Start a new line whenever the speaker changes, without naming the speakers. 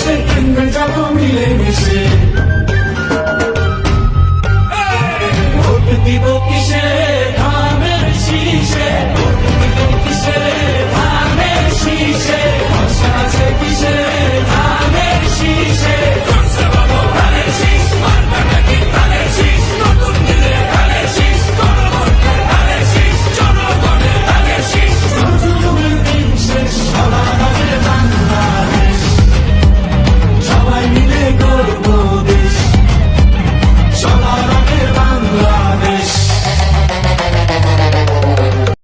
সে কিনবে যাব মিলে মিশে